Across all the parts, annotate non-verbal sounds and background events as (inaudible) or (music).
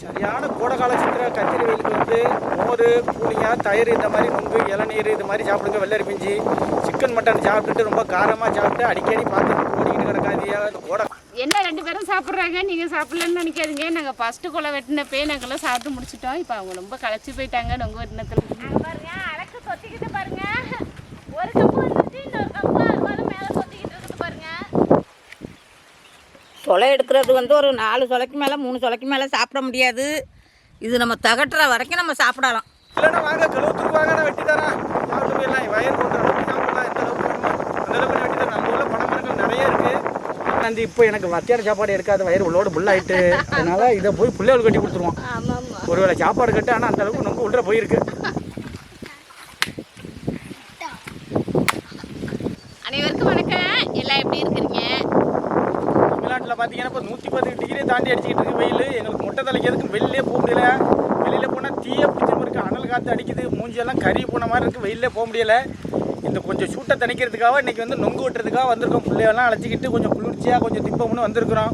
சரியான கோடை காலத்துல கத்திரி வெயிலுக்கு வந்து மோர் கூலிங்கா தயிர் இந்த மாதிரி நுங்கு இளநீர் இது மாதிரி சாப்பிடுங்க. வெள்ளரி பிஞ்சு சிக்கன் மட்டன் சாப்பிட்டுட்டு ரொம்ப காரமாக சாப்பிட்டு அடிக்கடி பார்த்து ஓடிக்கிட்டு கிடக்காதியா இந்த கோடை என்ன ரெண்டு பேரும் சாப்பிட்றாங்க? நீங்கள் சாப்பிடலன்னு நினைக்காதீங்க. நாங்கள் ஃபஸ்ட்டு கொலை வெட்டினப்பே நாங்கள்லாம் சாப்பிட்டு முடிச்சிட்டோம். இப்போ அவங்க ரொம்ப களைச்சி போயிட்டாங்க. நொங்கு வெட்டினத்தில் பாருங்க அழகு கொத்திக்கிட்டு பாருங்க ஒரு கப்பு வந்துட்டு இன்னொரு கப்பு அது மாதிரி மேலே கொத்திக்கிட்டு இருக்குது பாருங்க சொலை எடுக்கிறது வந்து ஒரு நாலு சொலைக்கு மேலே மூணு சொலைக்கு மேலே சாப்பிட முடியாது. இது நம்ம தகட்டுற வரைக்கும் நம்ம சாப்பிடலாம். இல்லைன்னா வாங்க கழுவுத்துக்கு வாங்க நான் வெட்டி தரேன் சாப்பிட்டு போயிடலாம் வயல் போன்ற அளவுக்கு சாப்பிடலாம் எந்த அளவுக்கு வேணுமோ அந்த அளவுக்கு வெட்டி தரேன் நம்ம ஊரில் பணமரங்கள் நிறைய இருக்கு. வந்து இப்போ எனக்கு மத்தியான சாப்பாடு எடுக்காத வயிறு உள்ளோடு புல்லாயிட்டு. அதனால இதை போய் பிள்ளைகள் கட்டி கொடுத்துருவோம். ஒருவேளை சாப்பாடு கட்டு ஆனால் அந்த அளவுக்கு ரொம்ப உள்ள போயிருக்கு அனைவருக்கும் வணக்கம் எல்லாம் எப்படி இருக்கிறீங்க தமிழ்நாட்டில் பார்த்தீங்கன்னா இப்போ நூற்றி பத்து டிகிரி தாண்டி அடிச்சுக்கிட்டு இருக்கு வெயில். எங்களுக்கு முட்டை தலைக்கிறதுக்கு வெளிலே போக முடியல. வெளியில் போனால் தீய பிடிச்ச மாதிரி இருக்கு. அனல் காற்று அடிக்குது. மூஞ்சியெல்லாம் கறி போன மாதிரி இருக்குது வெயிலே போக முடியல. இந்த கொஞ்சம் சூட்டை தணிக்கிறதுக்காக இன்றைக்கி வந்து நொங்கு விட்டுறதுக்காக வந்திருக்கோம். பிள்ளையெல்லாம் அழைச்சிக்கிட்டு கொஞ்சம் குளிர்ச்சியாக கொஞ்சம் திப்பம்னு வந்திருக்கிறோம்.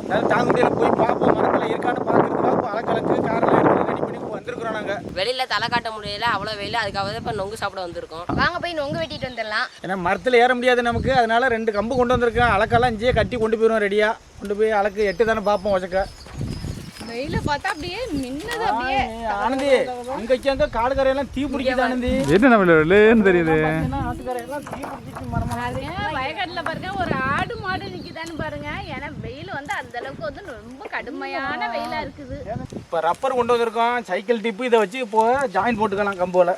அதனால் தாங்க முடியல போய் பார்ப்போம். மரத்தில் இருக்கான்னு பார்க்குறதுக்காக இப்போ அலக்கலக்கு காரில் எடுத்து ரெடி பண்ணி இப்போ வந்திருக்கிறோம் நாங்கள் வெளியில தலை காட்ட முடியல அவ்வளோ வெயில். அதுக்காக தான் இப்போ நொங்கு சாப்பிட வந்திருக்கோம். வாங்க போய் நொங்கு வெட்டிட்டு வந்துடலாம். ஏன்னா மரத்தில் ஏற முடியாது நமக்கு. அதனால ரெண்டு கம்பு கொண்டு வந்திருக்கேன். அலக்கெல்லாம் இஞ்சியே கட்டி கொண்டு போயிடுவோம் ரெடியாக கொண்டு போய் அலக்கு எட்டு தானே பார்ப்போம் உசக்க. வெயில பார்த்தா அப்படியே மின்னது அப்படியே. ஆனந்தி அங்கக்கு அங்க காடு கரையெல்லாம் தீ பிடிக்குது ஆனந்தி. என்ன நம்ம வெள்ளைன்னு தெரியுது. வயக்காட்டுல பாருங்க ஒரு ஆடு மாடு நிக்குதான்னு பாருங்க. ஏன்னா வெயில் வந்து அந்த அளவுக்கு வந்து ரொம்ப கடுமையான வெயிலா இருக்குது. இப்போ ரப்பர் கொண்டு வந்திருக்கோம் சைக்கிள் டிப்பு இதை வச்சு இப்போ ஜாயின் போட்டுக்கலாம் கம்போல.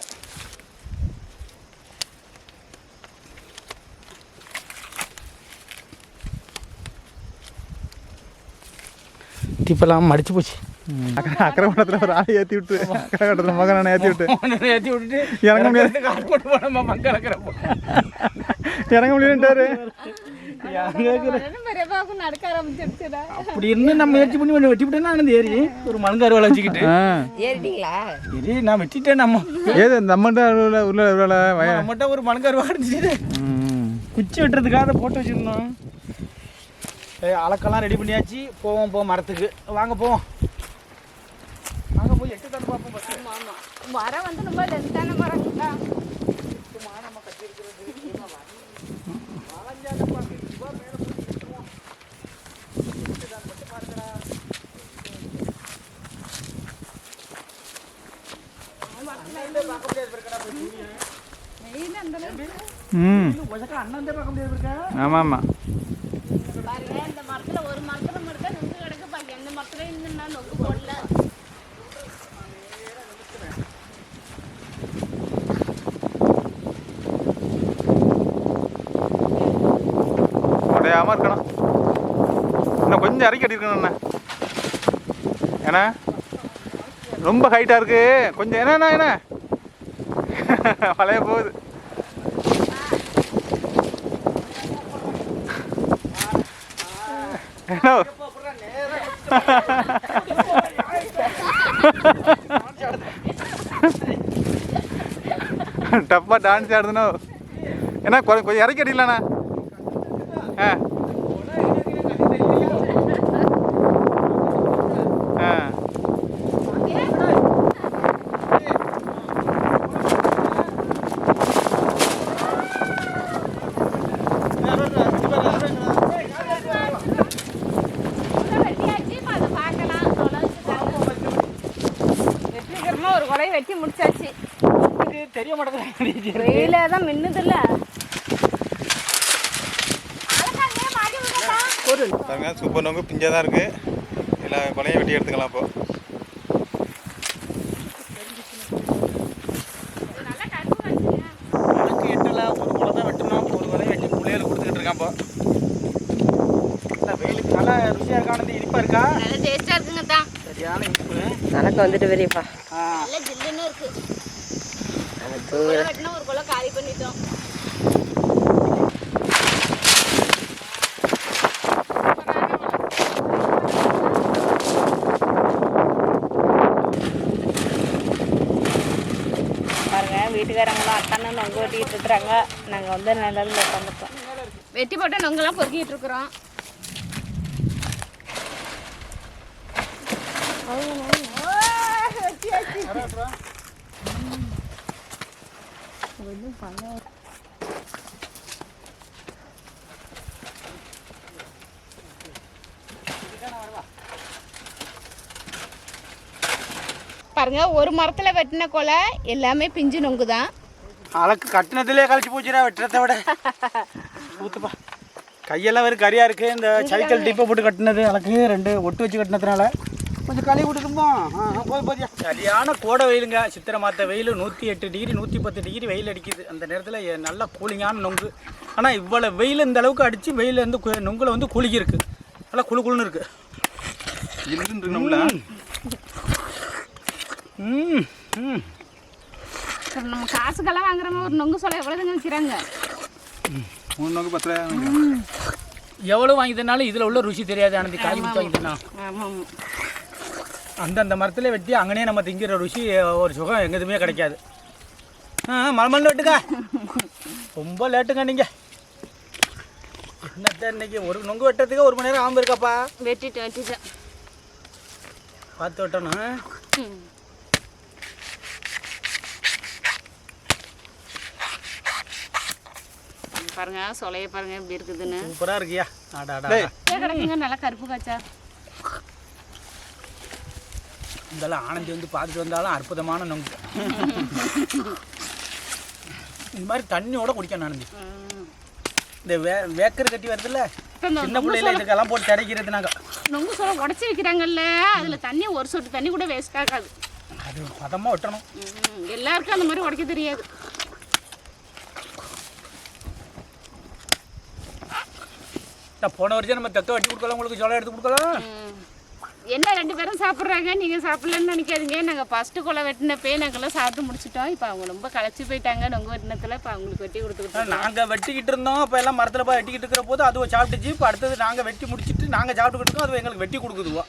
டிப்பெல்லாம் மடிச்சு போச்சு. அக்கரமணத்தில் ஒரு ஆளை ஏற்றி விட்டு அக்கரமணத்தில் மகனை ஏற்றி விட்டு. ஏற்றி விட்டுட்டு இறங்க முடியாது. கால் போட்டு போனோமா இறக்குறப்போ இறங்க ஆரம்பிச்சிருச்சுடா அப்படி இருந்து நம்ம முயற்சி பண்ணி கொஞ்சம் வெட்டி விட்டேன்னா ஏறி ஒரு மண்கார் வேலை வச்சுக்கிட்டு. ஏறிட்டீங்களா? நான் வெட்டிட்டேன் நம்ம. ஏது இந்த அம்மன்ட்ட உள்ள உள்ள நம்மகிட்ட ஒரு மண்கார் வாடிச்சு ம். குச்சி வெட்டுறதுக்காக அதை போட்டு வச்சிருந்தோம். ஏய், அலக்கெல்லாம் ரெடி பண்ணியாச்சு போவோம் போவோம் மரத்துக்கு வாங்க போவோம் வாங்க போய் எட்டு தட்டு பார்ப்போம் first. மரம் வந்து ரொம்ப லென்த்தான அளவுக்கு ம் உசக்க அண்ணன் தான் பார்க்க முடியாது இருக்கா ஆமாம் ஆமாம் பாருங்க இந்த மரத்துல ஒரு மரத்துல மட்டும் தான் நொங்கு கிடக்கு பாருங்க. எந்த மரத்துல இன்னும் நொங்கு போடல. உடையாமல் இருக்கணும். இன்னும் கொஞ்சம் இறக்கி இருக்கணும் என்ன ஏன்னா ரொம்ப ஹைட்டாக இருக்குது கொஞ்சம் என்னண்ணா என்ன (laughs) பழைய போகுது. டப்பா டான்ஸ் ஆடுதுனோ. என்ன கொ- கொஞ்சம் இறக்கி அடிக்கலாண்ணா. ஆ வெட்டியாச்சு இப்ப அதை பார்க்கலாம் வெற்றிகரமா ஒரு கொலையை வெட்டி முடிச்சாச்சு இது தெரிய மாட்டேங்குது வெயில தான் மின்னுது இல்ல பாருங்க சூப்பர் நோங்கு பிஞ்சாக தான் இருக்குது எல்லா கொலையும் வெட்டி எடுத்துக்கலாம் இப்போ எனக்கு எட்டல ஒரு கொலை தான் வெட்டணும் ஒரு வெட்டி கொடுத்துக்கிட்டு இருக்கான் இப்போ. வெயிலுக்கு நல்லா ருசியாக இருக்கா ஆனந்தி இனிப்பா இருக்கா? நல்ல டேஸ்டா இருக்குங்க தான் சரியான இனிப்பு. தனக்கு வந்துட்டு பெரியப்பா ஆ நல்ல ஜில்லுன்னு இருக்கு கொலை வெட்டினா ஒரு கொலை காலி பண்ணிட்டோம். பாருங்க வீட்டுக்காரங்களாம் அத்தானு நொங்கு வெட்டிக்கிட்டு இருக்கிறாங்க. நாங்கள் வந்து நிழல்ல வெட்டி போட்டு நொங்கெல்லாம் பொறுக்கிட்டு இருக்கிறோம். பாருங்க ஒரு மரத்துல வெட்டின கொலை எல்லாமே பிஞ்சு நொங்கு தான் அழகு கட்டினத்திலே கழிச்சு போச்சுடா வெட்டுறதை விட. ஊத்துப்பா. கையெல்லாம் வெறும் கரியாக இருக்குது இந்த சைக்கிள் டிப்பை போட்டு கட்டினது அழகு. ரெண்டு ஒட்டு வச்சு கட்டினதுனால. கொஞ்சம் களி விட்டுக்குமா போய் போதியா சரியான கோடை வெயிலுங்க. சித்திரை மாத்த வெயில் நூற்றி எட்டு டிகிரி நூற்றி பத்து டிகிரி வெயில் அடிக்குது. அந்த நேரத்தில் நல்ல கூலிங்கான நொங்கு. ஆனால் இவ்வளோ வெயில் இந்த அளவுக்கு அடித்து வெயில் வந்து கு- நொங்குல வந்து குலுகி இருக்கு நல்லா குளு குளுன்னு இருக்குது இருக்குன்றீங்களா ம். ம் நம்ம காசுக்கெல்லாம் வாங்குறவங்க ஒரு நொங்கு சொல்ல எவ்வளோதுங்க விற்கிறாங்க மூணு நோக்கு பத்து எவ்வளோ வாங்கி தந்தாலும் இதில் உள்ள ருசி தெரியாது ஆனந்தி. காய் குச்சி வாங்கி தந்தா ஆமாம். அந்தந்த மரத்துல வெட்டி அங்கனே நம்ம திங்கிற ருசி ஒரு சுகம் எங்க எதுவுமே கிடைக்காது. ஆ மலமல்ல வெட்டுங்க ரொம்ப லேட்டுங்க நீங்கள் என்னத்த இன்னைக்கு ஒரு நொங்கு வெட்டுறதுக்கு ஒரு மணி நேரம் ஆம்பு இருக்காப்பா. வெட்டிட்டு வெட்டிட்டேன் பார்த்து வெட்டணும். பாருங்க சொலைய பாருங்க எப்படி இருக்குதுன்னு. சூப்பராக இருக்கியா? நல்லா கருப்பு காய்ச்சா. இதெல்லாம் ஆனந்தி வந்து பார்த்துட்டு வந்தாலும் அற்புதமான நொங்கு. இந்த மாதிரி தண்ணியோட குடிக்கணும் ஆனந்தி. இந்த வே வேக்கர் கட்டி வருதுல்ல சின்ன பிள்ளைல இதுக்கெல்லாம் போட்டு தடைக்கிறது நாங்கள் நொங்கு சோளம் உடச்சி வைக்கிறாங்கல்ல அதில் தண்ணி ஒரு சொட்டு தண்ணி கூட வேஸ்ட் ஆகாது அது பதமாக வெட்டணும் ம், எல்லாருக்கும் அந்த மாதிரி உடைக்க தெரியாது. போன வருஷம் நம்ம தெக்க வெட்டி கொடுக்கலாம் உங்களுக்கு சொல்ல எடுத்து கொடுக்கலாம். என்ன ரெண்டு பேரும் சாப்பிட்றாங்க நீங்கள் சாப்பிட்லன்னு நினைக்காதீங்க. நாங்கள் ஃபஸ்ட்டு கொலை வெட்டினப்பே நாங்கள்லாம் சாப்பிட்டு முடிச்சிட்டோம். இப்போ அவங்க ரொம்ப களைச்சி போயிட்டாங்க நொங்கு வெட்டினத்தில். இப்போ அவங்களுக்கு வெட்டி கொடுத்துக்கிட்டோம் நாங்கள் வெட்டிக்கிட்டு இருந்தோம். இப்போ எல்லாம் மரத்தில் போய் வெட்டிக்கிட்டு இருக்கிற போது அதுவும் சாப்பிட்டுச்சு இப்போ அடுத்தது நாங்கள் வெட்டி முடிச்சிட்டு நாங்கள் சாப்பிட்டுக்கிட்டு இருக்கோம். அது எங்களுக்கு வெட்டி கொடுக்குதுவோ.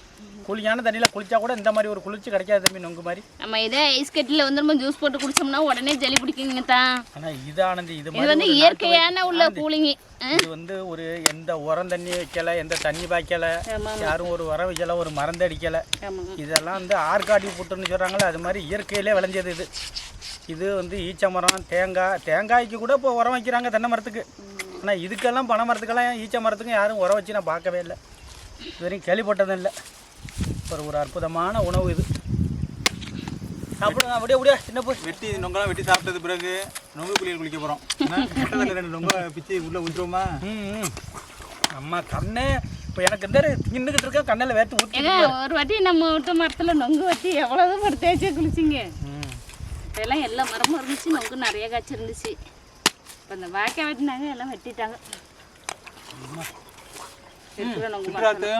குளியான தண்ணியில் குளிச்சா கூட இந்த மாதிரி ஒரு குளிர்ச்சி கிடைக்காது தம்பி நொங்கு மாதிரி. நம்ம இதே ஐஸ் கட்டியில் வந்து நம்ம ஜூஸ் போட்டு குடிச்சோம்னா உடனே ஜலி பிடிக்குங்க தான் ஆனால் இது ஆனந்தி இது மாதிரி வந்து இயற்கையான உள்ள கூலிங்கு இது வந்து ஒரு எந்த உரம் தண்ணி வைக்கல எந்த தண்ணி பாய்க்கல யாரும் ஒரு உரம் வைக்கல ஒரு மருந்து அடிக்கல. இதெல்லாம் வந்து ஆற்காடி புட்டுன்னு சொல்கிறாங்களே அது மாதிரி இயற்கையிலே விளைஞ்சது இது. இது வந்து ஈச்ச மரம் தேங்காய் தேங்காய்க்கு கூட இப்போ உரம் வைக்கிறாங்க தென்னை மரத்துக்கு. ஆனால் இதுக்கெல்லாம் பனை மரத்துக்கெல்லாம் ஈச்ச மரத்துக்கும் யாரும் உரம் வச்சு நான் பார்க்கவே இல்லை. இது வரைக்கும் கேள்விப்பட்டதும் இல்லை. ஒரு ஒரு அற்புதமான உணவு இது. சாப்பிடுங்க அப்படியே அப்படியே சின்ன போய் வெட்டி நொங்கெல்லாம் வெட்டி சாப்பிட்டது பிறகு நொங்கு குளியல் குளிக்க போகிறோம் முட்டத்தில் ரெண்டு நொங்க பிச்சு உள்ளே ஊற்றுவோமா ம் ம். அம்மா கண்ணே இப்போ எனக்கு இந்த தின்னுக்கிட்டு இருக்க கண்ணில் வேர்த்து ஊற்றி ஒரு வாட்டி நம்ம விட்ட மரத்தில் நொங்கு வச்சு எவ்வளவு மரம் தேய்ச்சே குளிச்சிங்க. இதெல்லாம் எல்லா மரமும் இருந்துச்சு நொங்கு நிறைய காய்ச்சி இருந்துச்சு இப்போ இந்த வாய்க்கால் வெட்டினாங்க எல்லாம் வெட்டிட்டாங்க. இருக்கிற நொங்கு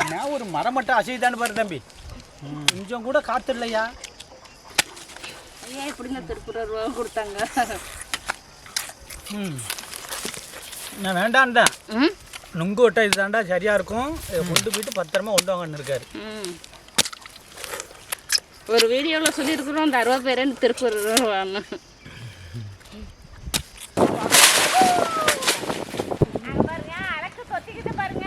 என்ன ஒரு மரம் மட்டும் அசைதான்னு பாரு தம்பி. கொஞ்சம் கூட காத்து இல்லையா? ஏன் இப்படிங்க திருப்பூர் ரூபா கொடுத்தாங்க? நான் வேண்டாம் தான். ம்? நுங்கு விட்ட இதுதாண்டா சரியா இருக்கும். இதை கொண்டு போயிட்டு பத்திரமா கொண்டு வாங்கன்னு இருக்காரு. ஒரு வீடியோவில் சொல்லியிருக்கிறோம் அந்த அறுபது பேர் திருப்பூர் ரூபான்னு பாருங்க அழகு கொத்திக்கிட்டு பாருங்க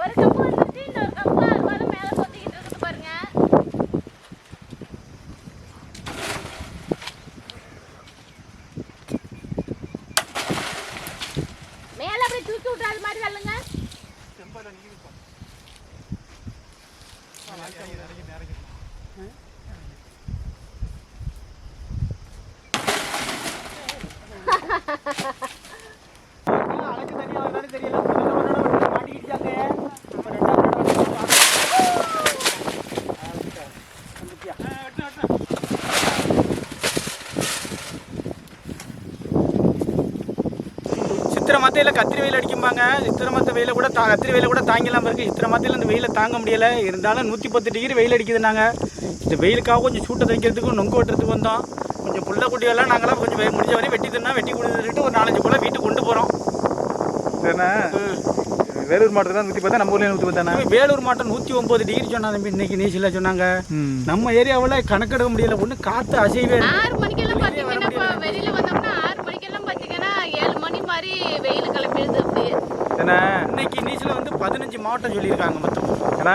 ஒரு கப்பு வந்துச்சு இன்னொரு கப்பு அறுபது மேலே கொத்திக்கிட்டு இருக்குது பாருங்க மேலே அப்படியே தூக்கி விட்றாது மாதிரி சொல்லுங்க அழைச்சு தனியாக வந்தாலும் தெரியல மாட்டிக்கிட்டாங்க இப்போ ரெண்டாவது சித்திரை மத்தையில் கத்திரி வெயில் அடிக்கும்பாங்க. சித்திரை மத்த வெயில கூட தா கத்திரி வெயில கூட தாங்கலாம் இருக்கு. சித்திரை மத்தையில் இந்த வெயிலை தாங்க முடியல. இருந்தாலும் நூற்றி பத்து டிகிரி வெயில் அடிக்குது நாங்கள் இந்த வெயிலுக்காக கொஞ்சம் சூட்டை தைக்கிறதுக்கும் நொங்கு வெட்டுறதுக்கு வந்தோம். கொஞ்சம் புள்ள குட்டியெல்லாம் நாங்களாம் கொஞ்சம் முடிஞ்ச வரையும் வெட்டி தின்னா வெட்டி கொடுத்துட்டு ஒரு நாலஞ்சு போல வீட்டுக்கு கொண்டு போகிறோம் சரிண்ணா வேலூர் மாவட்டத்தில் நூற்றி பார்த்தா நம்ம ஊர்லேயே நூற்றி பார்த்தாண்ணா வேலூர் மாவட்டம் நூற்றி ஒம்பது டிகிரி சொன்னா தம்பி இன்னைக்கு நீச்சில் சொன்னாங்க. நம்ம ஏரியாவில் கணக்கெடுக்க முடியல. ஒன்றும் காற்று அசைவே இல்லை. ஆறு மணிக்கெல்லாம் வெளியில வந்தோம்னா ஆறு மணிக்கெல்லாம் பார்த்தீங்கன்னா ஏழு மணி மாதிரி வெயில் கிளம்பிடுது அப்படியே. என்ன இன்னைக்கு நீச்சில் வந்து பதினஞ்சு மாவட்டம் சொல்லியிருக்காங்க மொத்தம். ஏன்னா.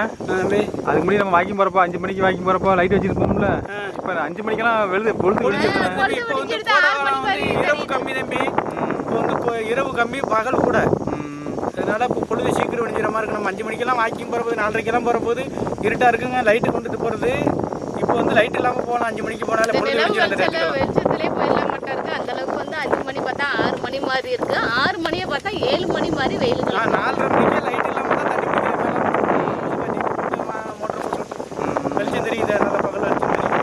அதுக்கு முன்னாடி நம்ம வாக்கிங் போகிறப்போ அஞ்சு மணிக்கு வாக்கிங் போகிறப்போ லைட் வச்சிருப்போம்ல இப்போ அஞ்சு மணிக்கெல்லாம் வெளுது பொழுது இப்போ வந்து இரவு கம்மி தம்பி. இப்போ வந்து இரவு கம்மி பகல் கூட. அதனால இப்போ பொழுது சீக்கிரம் விடிஞ்சிற மாதிரி இருக்கு. நம்ம அஞ்சு மணிக்கெல்லாம் வாக்கிங் போகிறபோது நாலரைக்கெல்லாம் போகிறபோது இருட்டாக இருக்குங்க லைட்டு கொண்டுட்டு போகிறது இப்போ வந்து லைட் இல்லாமல் போகலாம் அஞ்சு மணிக்கு போனாலே பொழுது விடிஞ்சிடும் அந்த நேரத்தில் வெளிச்சத்திலே போயிடலாம். மாட்டா இருக்கு அந்த அளவுக்கு வந்து அஞ்சு மணி பார்த்தா மாதிரி இருக்கு. ஆறு மணியை பார்த்தா ஏழு மணி மாதிரி வெயில் நாலரை மணிக்கே லைட் இல்லாமல் தான் தண்ணி குடிக்கிறேன் மோட்டர் போட்டு வெளிச்சம் தெரியுது அதனால பகல் வெளிச்சம் தெரியுது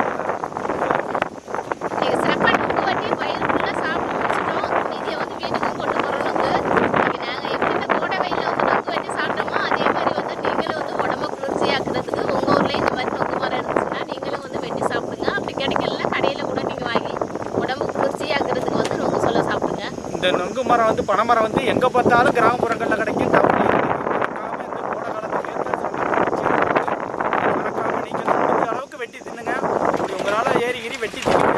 நீங்க சிறப்பா நுங்கு வட்டி பயிர் ஃபுல்லா சாப்பிட்டு முடிச்சிட்டோம் மீதியை வந்து வீட்டுக்கும் கொண்டு போறோம் நுங்கு இன்னைக்கு நாங்க எப்படி இந்த கோடை வெயில வந்து நுங்கு வட்டி சாப்பிட்டோமோ அதே மாதிரி வந்து நீங்களும் வந்து உடம்ப குளிர்ச்சியாக்குறதுக்கு உங்க ஊர்லயும் இந்த மாதிரி நுங்கு மரம் இருந்துச்சுன்னா நீங்களும் வந்து வெட்டி சாப்பிடுங்க அப்படி கிடைக்கலன்னா கடையில கூட நீங்க வாங்கி உடம்பு குளிர்ச்சியாக்குறதுக்கு வந்து நுங்கு சொல்ல சாப்பிடுங்க இந்த நொங்கு மரம் வந்து பனை மரம் வந்து எங்கே பார்த்தாலும் கிராமப்புறங்களில் கிடைக்கும் டவுன்லேயும் கிடைக்கும் மறக்காம இந்த கோடை காலத்தை சேர்த்து மறக்காம நீங்கள் முடிஞ்ச அளவுக்கு வெட்டி தின்னுங்க இப்படி உங்களால் ஏறி ஏறி வெட்டி தின்னு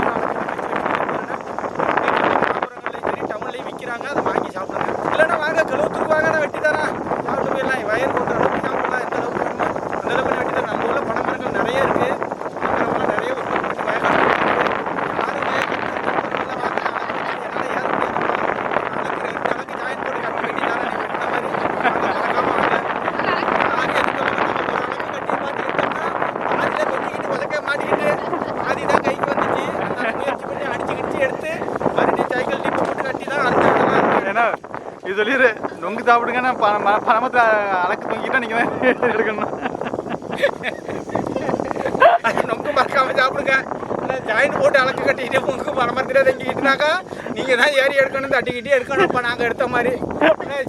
கிராமப்புறங்கள்லையும் சரி டவுன்லேயும் விற்கிறாங்க அதை வாங்கி சாப்பிடுங்க இல்லைன்னா வாங்க கிலோத்துக்கு வாங்க நான் வெட்டி தரேன் சாப்பிட்டு போயிடலாம் வயர் கொண்டு அளவுக்கு சாப்பிடலாம் எந்த அளவுக்கு வேணுமோ அந்த அளவுக்கு நான் வெட்டி தரேன் நம்ம ஊரில் பனை மரங்கள் நிறைய இருக்குது பனை நிறைய உற்பத்தி பண்ணி வயக்காடு யாரும் ஏன்னா இது சொல்லிடு நொங்கு சாப்பிடுங்க நான் அலக்கு தூங்கிட்டா நீங்கள் தான் எடுக்கணும். நொங்கு மறக்காம சாப்பிடுங்க. ஜாயின் போட்டு அலக்கு கட்டிக்கிட்டு உங்க பரமரத்தில் தங்கிக்கிட்டுனாக்கா நீங்கள் தான் ஏறி எடுக்கணும் தட்டிக்கிட்டே எடுக்கணும் இப்போ நாங்கள் எடுத்த மாதிரி.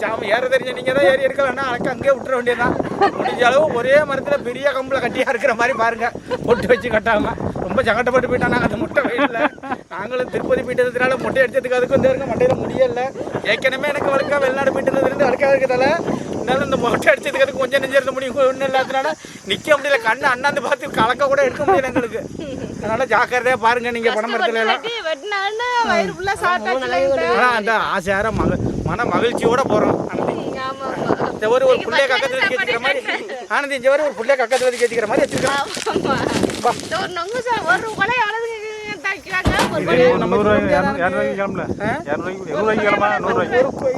ஜாம ஏற தெரிஞ்ச நீங்கள் தான் ஏறி எடுக்கலன்னா அலக்கு அங்கேயே விட்டுற வேண்டியதான் முடிஞ்ச அளவு ஒரே மரத்தில் பெரிய கம்பில் கட்டியா இருக்கிற மாதிரி பாருங்க. பொட்டு வச்சு கட்டாமல் ரொம்ப சங்கட்டப்பட்டு போயிட்டா நாங்க அந்த முட்டை வெயில்ல. நாங்களும் திருப்பதி போயிட்டதுனால முட்டை எடுத்ததுக்கு அதுக்கு வந்து இருக்க மட்டையில முடியல. ஏற்கனவே எனக்கு வழுக்கா வெளிநாடு போயிட்டு இருந்ததுலேருந்து வழுக்கா இருக்கிறதால இருந்தாலும் இந்த மொட்டை அடிச்சதுக்கு அதுக்கு கொஞ்சம் நெஞ்சு இருந்த முடியும். ஒன்றும் இல்லாதனால நிற்க முடியல. கண்ணு அண்ணாந்து பார்த்து கலக்க கூட எடுக்க முடியல எங்களுக்கு. அதனால ஜாக்கிரதையா பாருங்க நீங்க பணம் மரத்துல எல்லாம் அந்த ஆசையார மக மன மகிழ்ச்சியோட ஆமா இந்த ஒரு ஒரு பிள்ளைய கக்கத்துல வச்சுக்கிற மாதிரி ஆனந்தி இந்த ஒரு பிள்ளைய கக்கத்துல வச்சுக்கிற மாதிரி வச்சுக்கிறோம்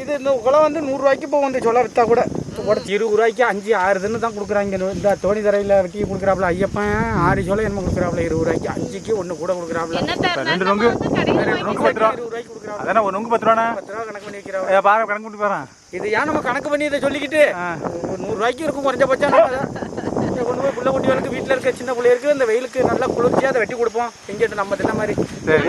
இது இந்த வந்து நூறுரூவாய்க்கு இப்போ வந்து சொல்ல வித்தா கூட. கூட இருபது ரூபாய்க்கு அஞ்சு ஆறு தின்னு தான் கொடுக்குறாங்க. இந்த தோணி தரையில் வெட்டி கொடுக்குறாப்புல ஐயப்பன் ஆறு சொல்ல என்ன கொடுக்குறாப்புல இருபது ரூபாய்க்கு. அஞ்சுக்கு ஒன்று கூட கொடுக்குறாப்புல. ரெண்டு நொங்கு பத்து ரூபா. இருபது ரூபாய்க்கு அதானே ஒரு நொங்கு பத்து ரூபாண்ணா? பத்து ரூபா கணக்கு பண்ணி வைக்கிறாங்க பாரு கணக்கு பண்ணி பாறேன் இது ஏன் நம்ம கணக்கு பண்ணி இதை சொல்லிக்கிட்டு? நூறுரூவாய்க்கு இருக்கும் குறைஞ்சபட்சம் இதை கொண்டு போய் புள்ள குட்டிகளுக்கு வீட்டில் இருக்க சின்ன பிள்ளைகளுக்கு இந்த வெயிலுக்கு நல்லா குளிர்ச்சியாக அதை வெட்டி கொடுப்போம். செஞ்சுட்டு நம்ம தின்ன மாதிரி.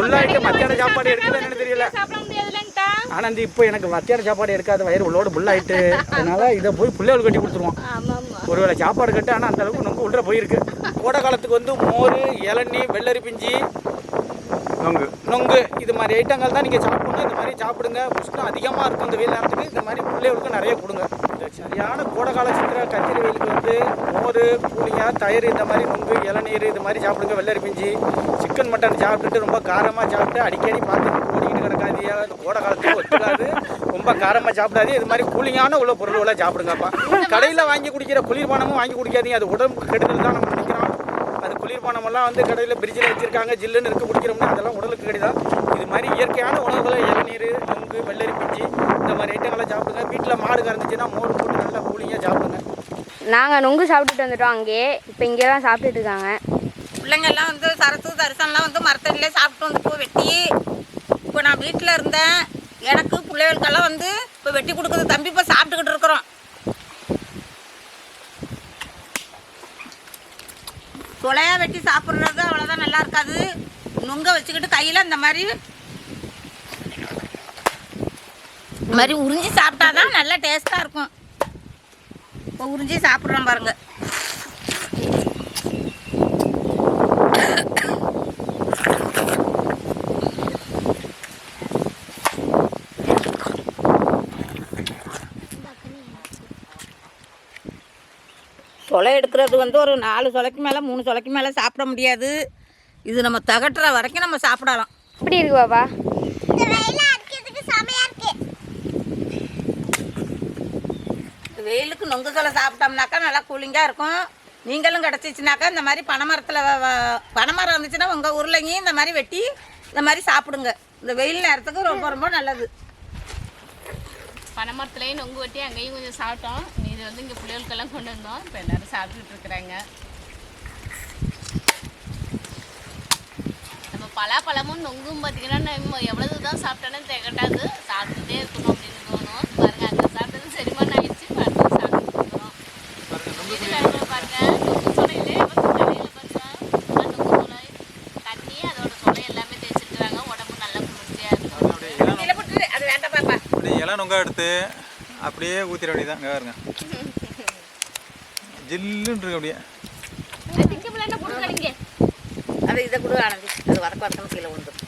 உள்ளாயிட்டு மத்தியான சாப்பாடு எடுக்குதா என்னன்னு தெரியல. முடியாதுலன்ட்டா ஆனந்தி இப்போ எனக்கு மத்தியான சாப்பாடு எடுக்காத வயிறு உள்ளோட புல்லாயிட்டு அதனால இதை போய் பிள்ளைகளுக்கு கட்டி கொடுத்துருவோம். ஒருவேளை சாப்பாடு கட்டு ஆனால் அந்த அளவுக்கு நமக்கு உள்ள போயிருக்கு. கோடை காலத்துக்கு வந்து மோர் இளநீ வெள்ளரி பிஞ்சி நொங்கு. நொங்கு இது மாதிரி ஐட்டங்கள் தான் நீங்கள் சாப்பிடணும். இந்த மாதிரி சாப்பிடுங்க. உஷ்ணம் அதிகமாக இருக்கும் இந்த வெயில் நேரத்துக்கு. இந்த மாதிரி பிள்ளைகளுக்கு நிறைய கொடுங்க. இந்த சரியான கோடை காலத்தில் கத்திரி வெயிலுக்கு வந்து மோர் பூனியா தயிர் இந்த மாதிரி நொங்கு இளநீர் இது மாதிரி சாப்பிடுங்க. வெள்ளரி பிஞ்சி சிக்கன் மட்டன் சாப்பிட்டுட்டு ரொம்ப காரமாக சாப்பிட்டு அடிக்கடி பார்த்து ஓடிக்கிட்டு கிடக்காதியா இந்த கோடை காலத்துக்கு ஒத்துக்காது. ரொம்ப காரமாக சாப்பிடாது இது மாதிரி கூலிங்கான உள்ள பொருள்களை சாப்பிடுங்கப்பா. கடையில் வாங்கி குடிக்கிற குளிர்பானமும் வாங்கி குடிக்காதீங்க. அது உடம்புக்கு கெடுதல் தான் நம்ம குளிர்பானமெல்லாம் வந்து கடையில் பிரிட்ஜில் வச்சிருக்காங்க ஜில்லுன்னு இருக்க குடிக்கிறோம்னா அதெல்லாம் உடலுக்கு கெடுதான். இது மாதிரி இயற்கையான உணவுகளை இளநீர் நொங்கு வெள்ளரி பிஞ்சு இந்த மாதிரி ஐட்டங்களை சாப்பிடுங்க. வீட்டில் மாடு கறந்துச்சுன்னா மோர் போட்டு நல்லா கூலிங்காக சாப்பிடுங்க. நாங்கள் நொங்கு சாப்பிட்டுட்டு வந்துட்டோம் அங்கேயே. இப்போ இங்கே தான் சாப்பிட்டுட்டு இருக்காங்க. பிள்ளைங்க எல்லாம் வந்து சரத்து தரிசனம்லாம் வந்து மரத்தடியிலே சாப்பிட்டு வந்து பூ வெட்டி இப்போ நான் வீட்டில் இருந்தேன். எனக்கு பிள்ளைகளுக்கெல்லாம் வந்து இப்போ வெட்டி கொடுக்குறது தம்பி இப்போ சாப்பிட்டுக்கிட்டு இருக்கிறோம். சொலையா வெட்டி சாப்பிட்றது அவ்வளோதான் நல்லா இருக்காது. நுங்க வச்சுக்கிட்டு கையில் இந்த மாதிரி இந்த மாதிரி உறிஞ்சி சாப்பிட்டாதான் நல்லா டேஸ்ட்டாக இருக்கும். இப்போ உறிஞ்சி சாப்பிட்றோம் பாருங்கள் சொலை எடுக்கிறது வந்து ஒரு நாலு சொலைக்கு மேலே மூணு சொலைக்கு மேலே சாப்பிட முடியாது. இது நம்ம தகட்டுற வரைக்கும் நம்ம சாப்பிடலாம். எப்படி இருக்கு பாப்பா. வெயிலுக்கு நொங்கு சோளை சாப்பிட்டோம்னாக்கா நல்லா கூலிங்காக இருக்கும். நீங்களும் கிடச்சிச்சுனாக்கா இந்த மாதிரி பனைமரத்தில் பனைமரம் இருந்துச்சுன்னா உங்கள் உருளைங்க இந்த மாதிரி வெட்டி இந்த மாதிரி சாப்பிடுங்க. இந்த வெயில் நேரத்துக்கு ரொம்ப ரொம்ப நல்லது. பனைமரத்துலேயும் நொங்கு வெட்டி அங்கேயும் கொஞ்சம் சாப்பிட்டோம். இது வந்து இங்கே பிள்ளைகளுக்கெல்லாம் கொண்டு வந்தோம். இப்போ எல்லாரும் சாப்பிட்டுட்டு இருக்கிறாங்க. நம்ம பலாப்பழமும் நொங்கும் பார்த்தீங்கன்னா நம்ம எவ்வளவு தான் சாப்பிட்டோன்னு திகட்டாது. சாப்பிட்டுட்டே இருக்கணும் அப்படின்னு தோணும் பாருங்க அங்கே சாப்பிட்டது செரிமானம் ஆயிடுச்சு பாருங்க சாப்பிட்டு இருக்கிறோம் இது வேற பாருங்க நொங்கு சொலையிலே வந்து தலையில பாருங்க நல்லா நொங்கு சொலை தண்ணி அதோட சொலை எல்லாமே தேய்ச்சிருக்கிறாங்க உடம்பு நல்லா குளிர்ச்சியாக இருக்கும் இதில் போட்டு அது வேண்டாம் பாப்பா அப்படியே இலை நொங்கா எடுத்து அப்படியே ஊற்றிட வேண்டியதான் இங்கே பாருங்க. ஜில்லுன்னு இருக்கு அப்படியே. அது இதை கூட ஆனந்தி அது வதக்க வதக்கணும் கீழே விழுந்துடும்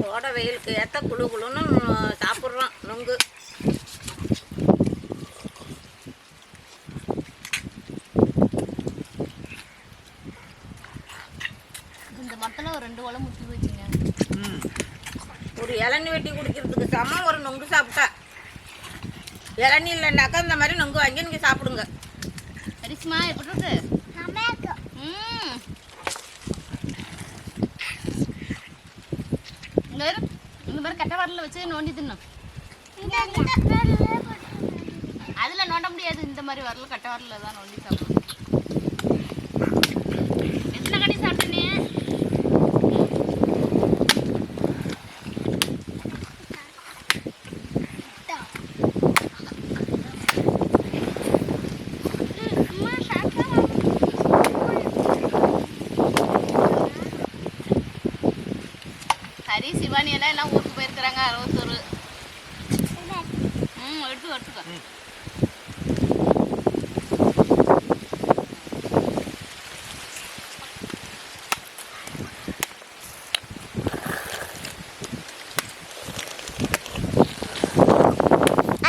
கோடை வெயிலுக்கு ஏற்ற குழு குழுன்னு சாப்பிட்றோம் நொங்கு. இந்த மரத்தில் ஒரு ரெண்டு உலம் முத்தி வச்சுங்க. ஒரு இளநீ வெட்டி குடிக்கிறதுக்கு சமம் ஒரு நொங்கு சாப்பிட்டா. இளநீ இல்லைன்னாக்கா இந்த மாதிரி நொங்கு வாங்கி நீங்கள் சாப்பிடுங்க. அரிசிமா எப்படி இந்த மாதிரி கட்டை வரல வச்சு நோண்டி தின்னும் அதில் நோண்ட முடியாது. இந்த மாதிரி வரல கட்டை வரல தான் நோண்டி சாப்பிடணும் எத்தனை கடி சாப்பிட்டேனே ஹரி சிவானி எல்லாம் எல்லாம் ஊருக்கு போயிருக்கிறாங்க அறுபத்தொரு ம் எடுத்து எடுத்துக்கோ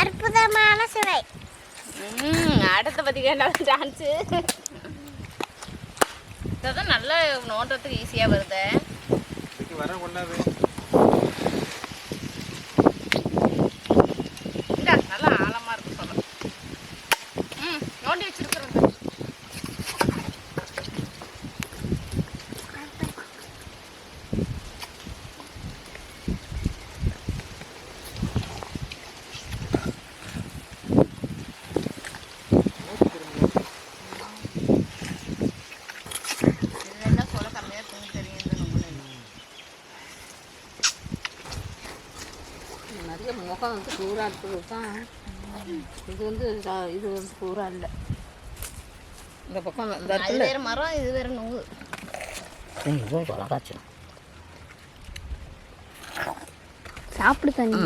அற்புதமான சுவை ம் அடுத்த பார்த்தீங்கன்னா டான்ஸு இதான் நல்லா நோண்டுறதுக்கு ஈஸியாக வருது. வர கொண்டாது இந்த நல்லா ஆழமாக இருக்கு சொல்ல ம் நோண்டி வச்சிருக்கிறது இதெல்லாம் சொல்ல கம்மியாக இருக்குன்னு தெரியும் இந்த நம்மளுக்கு நிறைய முகம் வந்து பூரா இருக்குது. தான் இது வந்து இது வந்து பூரா இல்லை. இந்த பக்கம் இந்த இடத்துல. வேற மரம் இது வேற இதுவும் பழகாச்சு சாப்பிடு தண்ணி.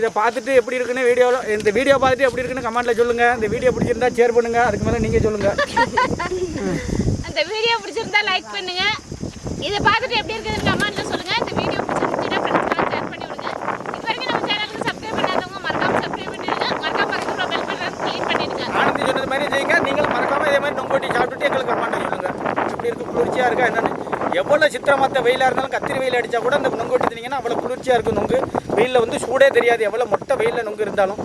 இதை பார்த்துட்டு எப்படி இருக்குன்னு வீடியோவில் இந்த வீடியோ பார்த்துட்டு எப்படி இருக்குன்னு கமெண்ட்டில் சொல்லுங்கள் இந்த வீடியோ பிடிச்சிருந்தா ஷேர் பண்ணுங்கள் அதுக்கு மேலே நீங்கள் சொல்லுங்கள் அந்த வீடியோ பிடிச்சிருந்தா லைக் பண்ணுங்க. இதை பார்த்துட்டு எப்படி இருக்குதுன்னு கமெண்ட்ல சொல்லுங்க. இந்த வீடியோ பிடிச்சிருந்துச்சுன்னா ஃப்ரெண்ட்ஸ்லாம் ஷேர் பண்ணி விடுங்க. இது வரைக்கும் நம்ம சேனலுக்கு சப்ஸ்கிரைப் பண்ணாதவங்க மறக்காம சப்ஸ்கிரைப் பண்ணிடுங்க. மறக்காம பக்கத்துல பெல் பட்டன் கிளிக் பண்ணிடுங்க. ஆனந்தி சொன்னது மாதிரி செய்யுங்க. நீங்களும் மறக்காமல் இதே மாதிரி நொங்கோட்டி சாப்பிட்டுட்டு எங்களுக்கு கமெண்ட்டில் சொல்லுங்கள் எப்படி இருக்கு? குளிர்ச்சியாக இருக்கா? என்னன்னு. எவ்வளோ சித்திரமத்த வெயிலாக இருந்தாலும் கத்திரி வெயில் அடித்தா கூட அந்த நொங்கு வெட்டி தின்னீங்கன்னா அவ்வளோ குளிர்ச்சியாக இருக்கும் நொங்கு. வெயிலில் வந்து சூடே தெரியாது. எவ்வளோ மொட்டை வெயிலில் நொங்கு இருந்தாலும்.